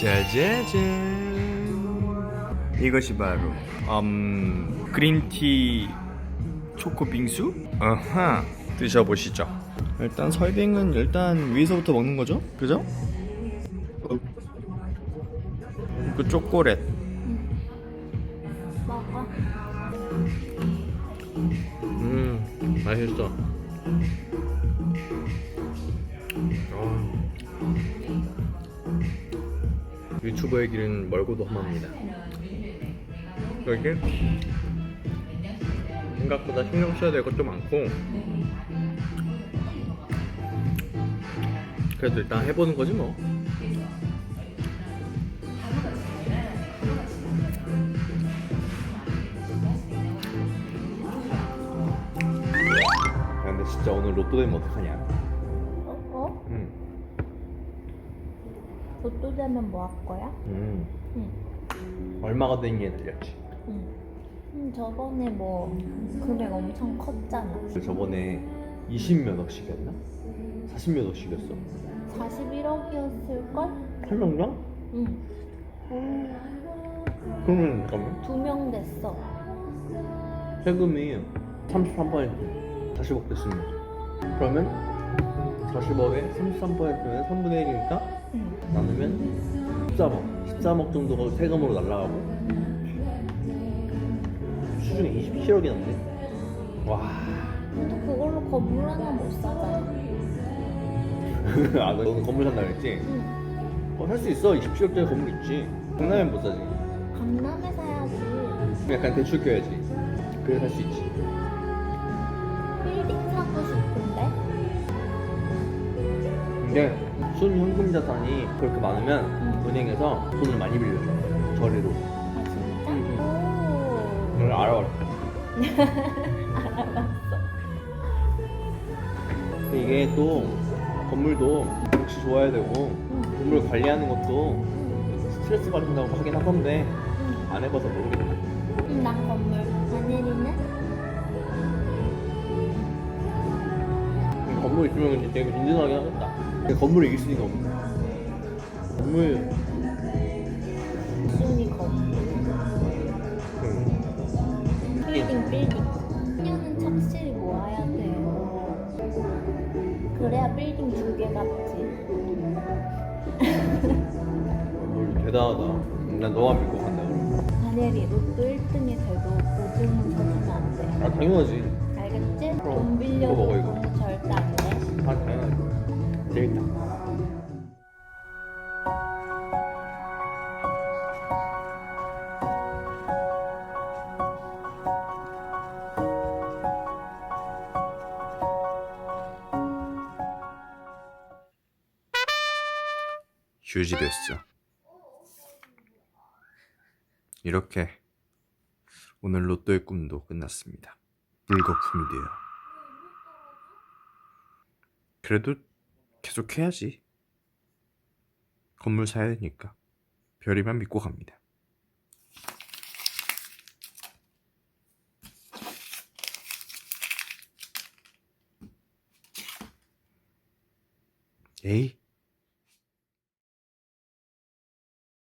짜자잔 이것이 바로 음 그린티 초코 빙수? 아하 드셔보시죠 일단 설빙은 일단 위에서부터 먹는 거죠? 그죠? 그 초콜릿 먹어. 음 맛있어 유튜버의 길은 멀고도 험합니다 여기 생각보다 신경 써야 될 것도 많고 그래도 일단 해보는 거지 뭐 야, 근데 진짜 오늘 로또 되면 어떡하냐 어? 어? 응. 로또 되면 뭐 할 거야? 음. 응. 얼마가 되는지 들렸지 응. 음, 저번에 뭐 금액 엄청 컸잖아. 저번에 20몇 억씩이었나? 40몇 억씩이었어 41억이었을걸? 설명장? 응. 그러면 잠깐만 두 명 됐어. 세금이 33% 40억 됐으면 그러면 40억에 33%면 3분의 1이니까 응. 나누면 13억 13억 정도가 세금으로 날라가고 수중에 27억이 남네 와또 그걸로 건물 하나 못 사잖아. 아, 너는 건물 산다 그랬지? 응. 어, 살 수 있어. 27억짜리 건물 있지. 강남엔 못 사지. 강남에 사야지. 약간 대출 껴야지. 그래 살 수 있지. 근데 순 현금 자산이 그렇게 많으면 응. 은행에서 돈을 많이 빌려줘. 저리로. 아 진짜? 응, 오. 그걸 알아봤어. 근데 이게 또 건물도 역시 좋아야 되고 응. 건물 관리하는 것도 응. 스트레스 받는다고 하긴 하던데 응. 안 해봐서 모르겠네. 응, 난 건물. 하늘이는? 건물 있으면 되게 든든하긴 하겠다. 건물에 이길 수가 없네. 건물 순위 건물. 음, 빌딩 빌딩. 년은 착실히 모아야 돼요. 그래야 빌딩 두 개 갚지. 뭘 대단하다. 난 너만 믿고 간다 그럼. 하늘이 로또 1등이 돼도 보증은 서주면 안 돼. 아 당연하지. 알겠지? 돈 빌려도 먹어, 이거. 돈 절대 안 돼. 아 당연하지. 딱. 휴지됐어. 이렇게 오늘 로또의 꿈도 끝났습니다. 불거품이 되어. 그래도 계속 해야지. 건물 사야 되니까. 별이만 믿고 갑니다. 에이,